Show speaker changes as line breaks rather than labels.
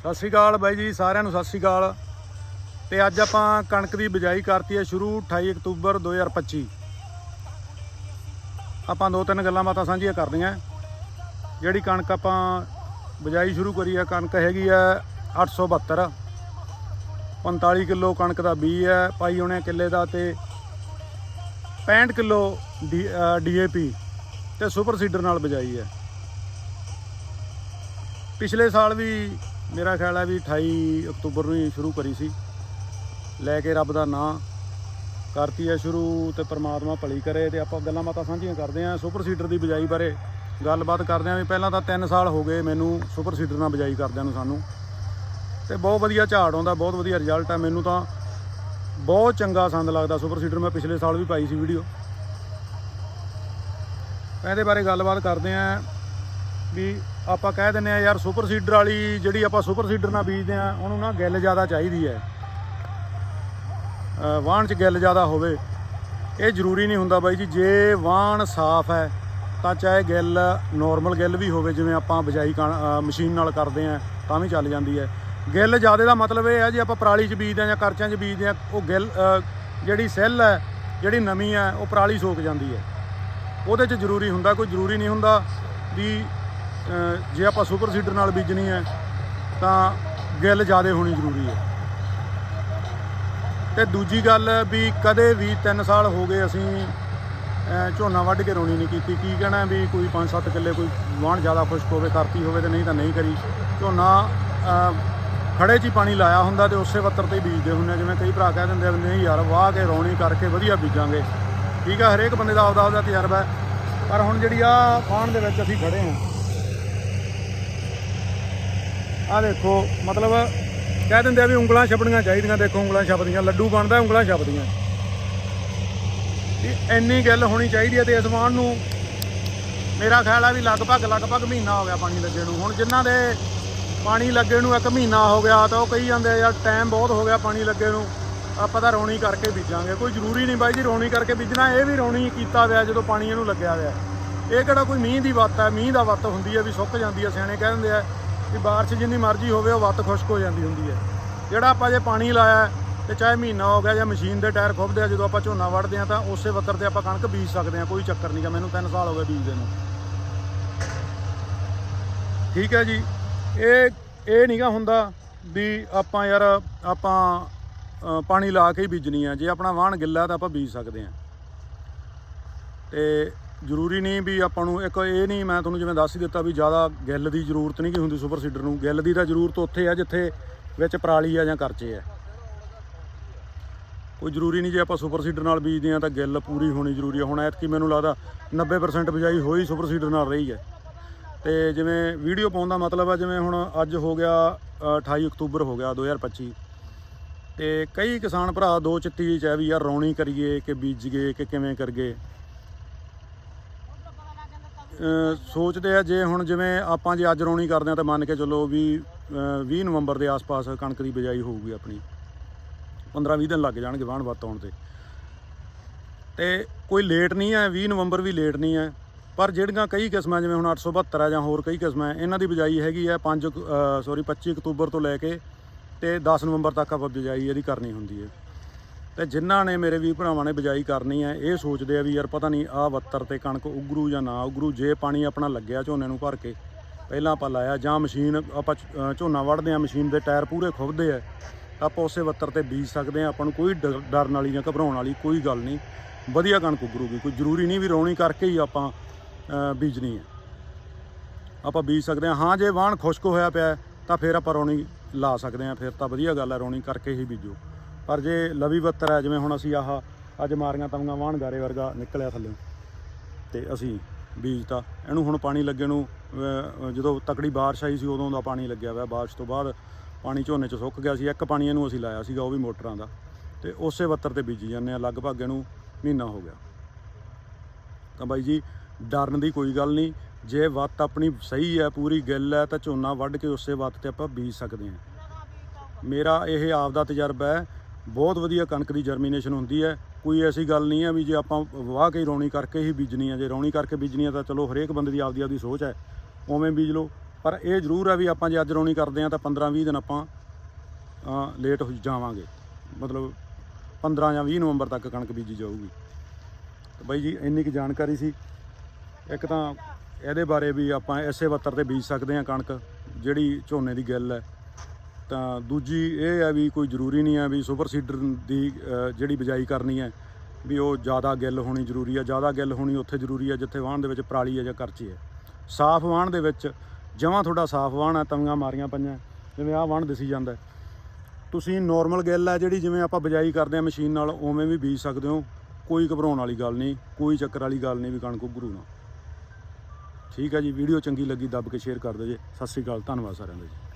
ਸਤਿ ਸ਼੍ਰੀ ਅਕਾਲ ਬਾਈ ਜੀ, ਸਾਰਿਆਂ ਨੂੰ ਸਤਿ ਸ਼੍ਰੀ ਅਕਾਲ। ਤੇ ਅੱਜ ਆਪਾਂ ਕਣਕ ਦੀ ਬਿਜਾਈ ਕਰਤੀ ਹੈ ਸ਼ੁਰੂ 28 ਅਕਤੂਬਰ 2025 ਆਪਾਂ ਦੋ ਤਿੰਨ ਗੱਲਾਂ ਬਾਤਾਂ ਸਾਂਝੀਆਂ ਕਰਦੀਆਂ ਜਿਹੜੀ ਕਣਕ ਆਪਾਂ ਬਿਜਾਈ ਸ਼ੁਰੂ ਕਰੀ ਹੈ, ਕਣਕ ਹੈਗੀ ਹੈ 872 45 ਕਿਲੋ ਕਣਕ ਦਾ ਬੀ ਹੈ, ਪਾਈ ਹੋਣੇ ਕਿੱਲੇ ਦਾ ਤੇ 65 ਕਿਲੋ ਡੀਏਪੀ ਤੇ ਸੁਪਰ ਸੀਡਰ ਨਾਲ ਬਿਜਾਈ ਹੈ। ਪਿਛਲੇ ਸਾਲ ਵੀ ਮੇਰਾ ਖਿਆਲ ਹੈ ਵੀ 28 ਅਕਤੂਬਰ ਨੂੰ ਹੀ ਸ਼ੁਰੂ ਕਰੀ ਸੀ। ਲੈ ਕੇ ਰੱਬ ਦਾ ਨਾਂ ਕਰਤੀ ਹੈ ਸ਼ੁਰੂ ਤੇ ਪ੍ਰਮਾਤਮਾ ਭਲੀ ਕਰੇ ਤੇ ਆਪਾਂ ਗੱਲਾਂ ਬਾਤਾਂ ਸਾਂਝੀਆਂ ਕਰਦੇ ਆਂ ਸੁਪਰ ਸੀਡਰ ਦੀ ਬਿਜਾਈ ਬਾਰੇ ਗੱਲਬਾਤ ਕਰਦੇ ਆਂ ਵੀ ਪਹਿਲਾਂ ਤਾਂ 3 ਸਾਲ ਹੋ ਗਏ ਮੈਨੂੰ ਸੁਪਰ ਸੀਡਰ ਨਾਲ ਬਿਜਾਈ ਕਰਦਿਆਂ ਨੂੰ ਸਾਨੂੰ। ਤੇ ਬਹੁਤ ਵਧੀਆ ਝਾੜ ਆਉਂਦਾ, ਬਹੁਤ ਵਧੀਆ ਰਿਜ਼ਲਟ ਆ। ਮੈਨੂੰ ਤਾਂ ਬਹੁਤ ਚੰਗਾ ਸੰਦ ਲੱਗਦਾ ਸੁਪਰ ਸੀਡਰ। ਮੈਂ ਪਿਛਲੇ ਸਾਲ ਵੀ ਪਾਈ ਸੀ ਵੀਡੀਓ। ਇਹਦੇ ਬਾਰੇ ਗੱਲਬਾਤ ਕਰਦੇ ਆਂ ਵੀ ਆਪਾਂ ਕਹਿ ਦਿੰਨੇ ਆ ਯਾਰ ਸੁਪਰ ਸੀਡਰ ਵਾਲੀ ਜਿਹੜੀ ਆਪਾਂ ਸੁਪਰ ਸੀਡਰ ਨਾਲ ਬੀਜਦੇ ਆ ਉਹਨੂੰ ਨਾ ਗਿੱਲ ਜ਼ਿਆਦਾ ਚਾਹੀਦੀ ਹੈ। ਅ, ਵਾਹਣ 'ਚ ਗਿੱਲ ਜ਼ਿਆਦਾ ਹੋਵੇ ਇਹ ਜ਼ਰੂਰੀ ਨਹੀਂ ਹੁੰਦਾ ਬਾਈ ਜੀ ਜੇ ਵਾਹਣ ਸਾਫ਼ ਹੈ ਤਾਂ ਚਾਹੇ ਗਿੱਲ ਨਾਰਮਲ ਗਿੱਲ ਵੀ ਹੋਵੇ ਜਿਵੇਂ ਆਪਾਂ ਬਜਾਈ ਕਣ- ਮਸ਼ੀਨ ਨਾਲ ਕਰਦੇ ਆ ਤਾਂ ਵੀ ਚੱਲ ਜਾਂਦੀ ਹੈ। ਗਿੱਲ ਜ਼ਿਆਦਾ ਦਾ ਮਤਲਬ ਇਹ ਹੈ ਜੇ ਆਪਾਂ ਪਰਾਲੀ 'ਚ ਬੀਜਦੇ ਆ ਜਾਂ ਕਰਚਾਂ 'ਚ ਬੀਜਦੇ ਆ ਉਹ ਗਿੱਲ ਜਿਹੜੀ ਸੈੱਲ ਹੈ ਜਿਹੜੀ ਨਮੀ ਹੈ ਉਹ ਪਰਾਲੀ ਸੋਕ ਜਾਂਦੀ ਹੈ। ਉਹਦੇ 'ਚ ਜ਼ਰੂਰੀ ਹੁੰਦਾ ਕੋਈ ਜ਼ਰੂਰੀ ਨਹੀਂ ਹੁੰਦਾ ਵੀ ਜੇ ਆਪਾਂ ਸੁਪਰ ਸੀਡਰ ਨਾਲ ਬੀਜਣੀ ਹੈ ਤਾਂ ਗਿੱਲ ਜ਼ਿਆਦਾ ਹੋਣੀ ਜ਼ਰੂਰੀ ਹੈ। ਤੇ ਦੂਜੀ ਗੱਲ ਵੀ ਕਦੇ ਵੀ 3 ਸਾਲ ਹੋ ਗਏ ਅਸੀਂ ਝੋਨਾ ਵੱਢ ਕੇ ਰੋਣੀ ਨਹੀਂ ਕੀਤੀ। ਕੀ ਕਹਿਣਾ ਵੀ ਕੋਈ 5-7 ਕਿੱਲੇ ਕੋਈ ਵਾਹਣ ਜ਼ਿਆਦਾ ਖੁਸ਼ਕ ਹੋਵੇ ਕਰਤੀ ਹੋਵੇ ਤੇ ਨਹੀਂ ਤਾਂ ਨਹੀਂ ਕਰੀ। ਝੋਨਾ ਅ, ਖੜੇ 'ਚ ਹੀ ਪਾਣੀ ਲਾਇਆ ਹੁੰਦਾ ਤੇ ਉਸੇ ਵੱਤਰ ਤੇ ਹੀ ਬੀਜਦੇ ਹੁੰਦੇ ਆ। ਜਿਵੇਂ ਕਈ ਭਰਾ ਕਹਿ ਦਿੰਦੇ ਆ ਵੀ ਨਹੀਂ ਯਾਰ ਵਾਹ ਕੇ ਰੌਣੀ ਕਰਕੇ ਵਧੀਆ ਬੀਜਾਂਗੇ। ਠੀਕ ਆ ਹਰੇਕ ਬੰਦੇ ਦਾ ਆਪਦਾ ਆਪਦਾ ਤਜਰਬਾ ਪਰ ਹੁਣ ਜਿਹੜੀ ਆ ਵਾਹਣ ਦੇ ਵਿੱਚ ਅਸੀਂ ਖੜੇ ਹਾਂ ਆ ਦੇਖੋ, ਮਤਲਬ ਕਹਿ ਦਿੰਦੇ ਆ ਵੀ ਉਂਗਲਾਂ ਛਪਣੀਆਂ ਚਾਹੀਦੀਆਂ, ਦੇਖੋ ਉਂਗਲਾਂ ਛਪਦੀਆਂ, ਲੱਡੂ ਬਣਦਾ, ਉਂਗਲਾਂ ਛਪਦੀਆਂ। ਇਹ ਇੰਨੀ ਗੱਲ ਹੋਣੀ ਚਾਹੀਦੀ ਹੈ ਤੇ ਇਸ ਵਾਹਣ ਨੂੰ ਮੇਰਾ ਖਿਆਲ ਆ ਵੀ ਲਗਭਗ ਲਗਭਗ ਮਹੀਨਾ ਹੋ ਗਿਆ ਪਾਣੀ ਲੱਗੇ ਨੂੰ। ਹੁਣ ਜਿਨ੍ਹਾਂ ਦੇ ਪਾਣੀ ਲੱਗੇ ਨੂੰ ਇੱਕ ਮਹੀਨਾ ਹੋ ਗਿਆ, ਤਾਂ ਉਹ ਕਹੀ ਜਾਂਦੇ ਯਾਰ ਟਾਈਮ ਬਹੁਤ ਹੋ ਗਿਆ ਪਾਣੀ ਲੱਗੇ ਨੂੰ, ਆਪਾਂ ਤਾਂ ਰੌਣੀ ਕਰਕੇ ਬੀਜਾਂਗੇ। ਕੋਈ ਜ਼ਰੂਰੀ ਨਹੀਂ ਬਾਈ ਜੀ, ਰੌਣੀ ਕਰਕੇ ਬੀਜਣਾ, ਇਹ ਵੀ ਰੌਣੀ ਕੀਤਾ ਹੋਇਆ ਜਦੋਂ ਪਾਣੀ ਇਹਨੂੰ ਲੱਗਿਆ ਹੋਇਆ। ਇਹ ਕਿਹੜਾ ਕੋਈ ਮੀਂਹ ਦੀ ਵੱਤ ਹੈ ਮੀਂਹ ਦਾ ਵੱਤ ਹੁੰਦੀ ਹੈ ਵੀ ਸੁੱਕ ਜਾਂਦੀ ਹੈ ਸਿਆਣੇ ਕਹਿ ਦਿੰਦੇ ਆ। ਵੀ ਬਾਰਿਸ਼ ਜਿੰਨੀ ਮਰਜ਼ੀ ਹੋਵੇ ਉਹ ਵੱਤ ਖੁਸ਼ਕ ਹੋ ਜਾਂਦੀ ਹੁੰਦੀ ਹੈ। ਜਿਹੜਾ ਆਪਾਂ ਜੇ ਪਾਣੀ ਲਾਇਆ ਹੈ, ਤੇ ਚਾਹੇ ਮਹੀਨਾ ਹੋ ਗਿਆ ਜਾਂ ਮਸ਼ੀਨ ਦੇ ਟਾਇਰ ਖੁੱਬਦੇ ਆ ਜਦੋਂ ਆਪਾਂ ਝੋਨਾ ਵੱਢਦੇ ਆ ਤਾਂ ਉਸੇ ਵੱਤਰ ਤੇ ਆਪਾਂ ਕਣਕ ਬੀਜ ਸਕਦੇ ਆ ਕੋਈ ਚੱਕਰ ਨਹੀਂਗਾ ਮੈਨੂੰ 3 ਸਾਲ ਹੋ ਗਏ ਬੀਜਦੇ ਨੂੰ। ਠੀਕ ਹੈ ਜੀ। ਇਹ ਇਹ ਨਹੀਂਗਾ ਹੁੰਦਾ ਵੀ ਆਪਾਂ ਯਾਰ ਆਪਾਂ ਪਾਣੀ ਲਾ ਕੇ ਹੀ ਬੀਜਣੀ ਆ। ਜੇ ਆਪਣਾ ਵਾਹਣ ਗਿੱਲਾ ਤਾਂ ਆਪਾਂ ਬੀਜ ਸਕਦੇ ਆ। ਤੇ ਜ਼ਰੂਰੀ ਨਹੀਂ ਵੀ ਆਪਾਂ ਨੂੰ ਇੱਕ ਇਹ ਨਹੀਂ ਮੈਂ ਤੁਹਾਨੂੰ ਜਿਵੇਂ ਦੱਸ ਹੀ ਦਿੱਤਾ ਵੀ ਜ਼ਿਆਦਾ ਗਿੱਲ ਦੀ ਜ਼ਰੂਰਤ ਨਹੀਂ ਕਿ ਹੁੰਦੀ ਸੁਪਰ ਸੀਡਰ ਨੂੰ। ਗਿੱਲ ਦੀ ਤਾਂ ਜ਼ਰੂਰਤ ਉੱਥੇ ਆ ਜਿੱਥੇ ਵਿੱਚ ਪਰਾਲੀ ਆ ਜਾਂ ਕਰਚੇ ਆ। ਕੋਈ ਜ਼ਰੂਰੀ ਨਹੀਂ ਜੇ ਆਪਾਂ ਸੁਪਰ ਸੀਡਰ ਨਾਲ ਬੀਜਦੇ ਆ ਤਾਂ ਗਿੱਲ ਪੂਰੀ ਹੋਣੀ ਜ਼ਰੂਰੀ ਆ। ਹੁਣ ਐਤਕੀ ਮੈਨੂੰ ਲੱਗਦਾ 90% ਬਿਜਾਈ ਹੋਈ ਸੁਪਰ ਸੀਡਰ ਨਾਲ ਰਹੀ ਹੈ। ਤੇ ਜਿਵੇਂ ਵੀਡੀਓ ਪਾਉਣ ਦਾ ਮਤਲਬ ਆ ਜਿਵੇਂ ਹੁਣ ਅੱਜ ਹੋ ਗਿਆ ਅ, 28 ਅਕਤੂਬਰ ਹੋ ਗਿਆ 2025 ਤੇ ਕਈ ਕਿਸਾਨ ਭਰਾ ਦੋ ਚਿੱਤੀ ਚ ਵੀ ਯਾਰ ਰੌਣੀ ਕਰੀਏ ਕਿ ਬੀਜੀਏ ਕਿ ਕਿਵੇਂ ਕਰਗੇ ਅ, ਸੋਚਦੇ ਆ ਜੇ ਹੁਣ ਜਿਵੇਂ ਆਪਾਂ ਜੇ ਅੱਜ ਰੌਣੀ ਕਰਦੇ ਆ ਤਾਂ ਮੰਨ ਕੇ ਚੱਲੋ ਵੀ 20 ਨਵੰਬਰ ਦੇ ਆਸ-ਪਾਸ ਕਣਕ ਦੀ ਬਿਜਾਈ ਹੋਊਗੀ ਆਪਣੀ। 15-20 ਦਿਨ ਲੱਗ ਜਾਣਗੇ ਵਾਹਣ ਵੱਤ ਆਉਣ ਤੇ। ਤੇ ਕੋਈ ਲੇਟ ਨਹੀਂ ਹੈ 20 ਨਵੰਬਰ ਵੀ ਲੇਟ ਨਹੀਂ ਹੈ। ਪਰ ਜਿਹੜੀਆਂ ਕਈ ਕਿਸਮਾਂ, ਜਿਵੇਂ ਹੁਣ 872 ਹੈ ਜਾਂ ਹੋਰ ਕਈ ਕਿਸਮਾਂ, ਇਹਨਾਂ ਦੀ ਬਿਜਾਈ ਹੈਗੀ ਹੈ 5 ਸੌਰੀ 25 ਅਕਤੂਬਰ ਤੋਂ ਲੈ ਕੇ ਤੇ 10 ਨਵੰਬਰ ਤੱਕ ਆਪਾਂ ਬਿਜਾਈ ਇਹਦੀ ਕਰਨੀ ਹੁੰਦੀ ਹੈ। ਤੇ ਜਿਨ੍ਹਾਂ ਨੇ ਮੇਰੇ ਵੀ ਭਰਾਵਾਂ ਨੇ ਬਿਜਾਈ ਕਰਨੀ ਹੈ, ਇਹ ਸੋਚਦੇ ਆ ਵੀ ਯਾਰ ਪਤਾ ਨਹੀਂ ਆਹ ਵੱਤਰ ਤੇ ਕਣਕ ਉਗਰੂ ਜਾਂ ਨਾ ਉਗਰੂ, ਜੇ ਪਾਣੀ ਆਪਣਾ ਲੱਗਿਆ ਝੋਨੇ ਨੂੰ ਭਰ ਕੇ, ਪਹਿਲਾਂ ਆਪਾਂ ਲਾਇਆ ਜਾਂ ਮਸ਼ੀਨ ਆਪਾਂ ਝ- ਝੋਨਾ ਵੱਢਦੇ ਆ, ਮਸ਼ੀਨ ਦੇ ਟਾਇਰ ਪੂਰੇ ਖੁੱਬਦੇ ਆ, ਆਪਾਂ ਉਸੇ ਵੱਤਰ ਤੇ ਬੀਜ ਸਕਦੇ ਆ, ਆਪਾਂ ਨੂੰ ਕੋਈ ਡਰ- ਡਰਨ ਵਾਲੀ ਜਾਂ ਘਬਰਾਉਣ ਵਾਲੀ ਕੋਈ ਗੱਲ ਨਹੀਂ, ਵਧੀਆ ਕਣਕ ਉਗਰੂਗੀ, ਕੋਈ ਜ਼ਰੂਰੀ ਨਹੀਂ ਵੀ ਰੌਣੀ ਕਰਕੇ ਹੀ ਆਪਾਂ ਬੀਜਣੀ ਹੈ। ਆਪਾਂ ਬੀਜ ਸਕਦੇ ਹਾਂ ਹਾਂ ਜੇ ਵਾਹਣ ਖੁਸ਼ਕ ਹੋਇਆ ਪਿਆ, ਤਾਂ ਫਿਰ ਆਪਾਂ ਰੌਣੀ ਲਾ ਸਕਦੇ ਹਾਂ ਫਿਰ ਤਾਂ ਵਧੀਆ ਗੱਲ ਹੈ, ਰੌਣੀ ਕਰਕੇ ਹੀ ਬੀਜੋ। ਪਰ ਜੇ ਲਵੀ ਬੱਤਰ ਹੈ, ਜਿਵੇਂ ਹੁਣ ਅਸੀਂ ਆਹ ਅੱਜ ਮਾਰੀਆਂ ਤਵੀਆਂ ਵਾਹਣ ਗਾਰੇ ਵਰਗਾ ਨਿਕਲਿਆ ਥੱਲੇ, ਤੇ ਅਸੀਂ ਬੀਜਤਾ ਇਹਨੂੰ ਹੁਣ ਪਾਣੀ ਲੱਗੇ ਨੂੰ ਜਦੋਂ ਤਕੜੀ ਬਾਰਿਸ਼ ਆਈ ਸੀ ਉਦੋਂ ਦਾ ਪਾਣੀ ਲੱਗਿਆ ਹੋਇਆ ਬਾਰਿਸ਼ ਤੋਂ ਬਾਅਦ, ਪਾਣੀ ਝੋਨੇ 'ਚ ਸੁੱਕ ਗਿਆ ਸੀ, ਇੱਕ ਪਾਣੀ ਇਹਨੂੰ ਅਸੀਂ ਲਾਇਆ ਸੀਗਾ, ਉਹ ਵੀ ਮੋਟਰਾਂ ਦਾ, ਤੇ ਉਸੇ ਬੱਤਰ ਤੇ ਬੀਜੀ ਜਾਂਦੇ ਆ, ਲਗਭਗ ਇਹਨੂੰ ਮਹੀਨਾ ਹੋ ਗਿਆ। ਤਾਂ ਬਾਈ ਜੀ, ਡਰਨ ਦੀ ਕੋਈ ਗੱਲ ਨਹੀਂ, ਜੇ ਵੱਤ ਆਪਣੀ ਸਹੀ ਹੈ, ਪੂਰੀ ਗਿੱਲ ਹੈ, ਤਾਂ ਝੋਨਾ ਵੱਢ ਕੇ ਉਸੇ ਵੱਤ ਤੇ ਆਪਾਂ ਬੀਜ ਸਕਦੇ ਹਾਂ। ਮੇਰਾ ਇਹ ਆਪ ਦਾ ਤਜਰਬਾ ਹੈ ਬਹੁਤ ਵਧੀਆ ਕਣਕ ਦੀ ਜਰਮੀਨੇਸ਼ਨ ਹੁੰਦੀ ਹੈ। ਕੋਈ ਐਸੀ ਗੱਲ ਨਹੀਂ ਹੈ ਵੀ ਜੇ ਆਪਾਂ ਵਾਹ ਕੇ ਰੌਣੀ ਕਰਕੇ ਹੀ ਬੀਜਣੀ ਹੈ। ਜੇ ਰੌਣੀ ਕਰਕੇ ਬੀਜਣੀ ਹੈ ਤਾਂ ਚਲੋ ਹਰੇਕ ਬੰਦੇ ਦੀ ਆਪਦੀ ਆਪਦੀ ਸੋਚ ਹੈ, ਉਵੇਂ ਬੀਜ ਲਓ। ਪਰ ਇਹ ਜ਼ਰੂਰ ਹੈ ਵੀ ਆਪਾਂ ਜੇ ਅੱਜ ਰੌਣੀ ਕਰਦੇ ਆ ਤਾਂ 15-20 ਦਿਨ ਆਪਾਂ ਲੇਟ ਹੋ ਜਾਵਾਂਗੇ। ਮਤਲਬ 15 ਜਾਂ 20 ਨਵੰਬਰ ਤੱਕ ਕਣਕ ਬੀਜੀ ਜਾਊਗੀ। ਤੇ ਬਾਈ ਜੀ, ਇੰਨੀ ਕੁ ਜਾਣਕਾਰੀ ਸੀ। ਇੱਕ ਤਾਂ ਇਹਦੇ ਬਾਰੇ ਵੀ ਆਪਾਂ ਐਸੇ ਬੱਤਰ ਤੇ ਬੀਜ ਸਕਦੇ ਆ ਕਣਕ, ਜਿਹੜੀ ਝੋਨੇ ਦੀ ਗਿੱਲ ਹੈ। ਤਾਂ ਦੂਜੀ ਇਹ ਹੈ ਵੀ ਕੋਈ ਜ਼ਰੂਰੀ ਨਹੀਂ ਹੈ ਵੀ ਸੁਪਰ ਸੀਡਰ ਦੀ ਜਿਹੜੀ ਬਿਜਾਈ ਕਰਨੀ ਹੈ, ਵੀ ਉਹ ਜ਼ਿਆਦਾ ਗਿੱਲ ਹੋਣੀ ਜ਼ਰੂਰੀ ਹੈ, ਜ਼ਿਆਦਾ ਗਿੱਲ ਹੋਣੀ ਉੱਥੇ ਜ਼ਰੂਰੀ ਹੈ ਜਿੱਥੇ ਵਾਹਣ ਦੇ ਵਿੱਚ ਪਰਾਲੀ ਹੈ ਜਾਂ ਕਰਚੀ ਹੈ। ਸਾਫ਼ ਵਾਹਣ ਦੇ ਵਿੱਚ ਜਮਾਂ ਤੁਹਾਡਾ ਸਾਫ਼ ਵਾਹਣ ਹੈ, ਤਵੀਆਂ ਮਾਰੀਆਂ ਪਈਆਂ, ਜਿਵੇਂ ਆਹ ਵਾਹਣ ਦਿਸੀ ਜਾਂਦਾ ਤੁਸੀਂ ਨਾਰਮਲ ਗਿੱਲ ਹੈ ਜਿਹੜੀ ਜਿਵੇਂ ਆਪਾਂ ਬਿਜਾਈ ਕਰਦੇ ਆ ਮਸ਼ੀਨ ਨਾਲ, ਉਵੇਂ ਵੀ ਬੀਜ ਸਕਦੇ ਹੋ, ਕੋਈ ਘਬਰਾਉਣ ਵਾਲੀ ਗੱਲ ਨਹੀਂ, ਕੋਈ ਚੱਕਰ ਵਾਲੀ ਗੱਲ ਨਹੀਂ ਵੀ ਕਣਕ ਉੱਗਰੂ ਨਾ। ਠੀਕ ਹੈ ਜੀ, ਵੀਡੀਓ ਚੰਗੀ ਲੱਗੀ, ਦੱਬ ਕੇ ਸ਼ੇਅਰ ਕਰ ਦਿਓ ਜੀ। ਸਤਿ ਸ੍ਰੀ ਅਕਾਲ, ਧੰਨਵਾਦ ਸਾਰਿਆਂ ਦਾ ਜੀ।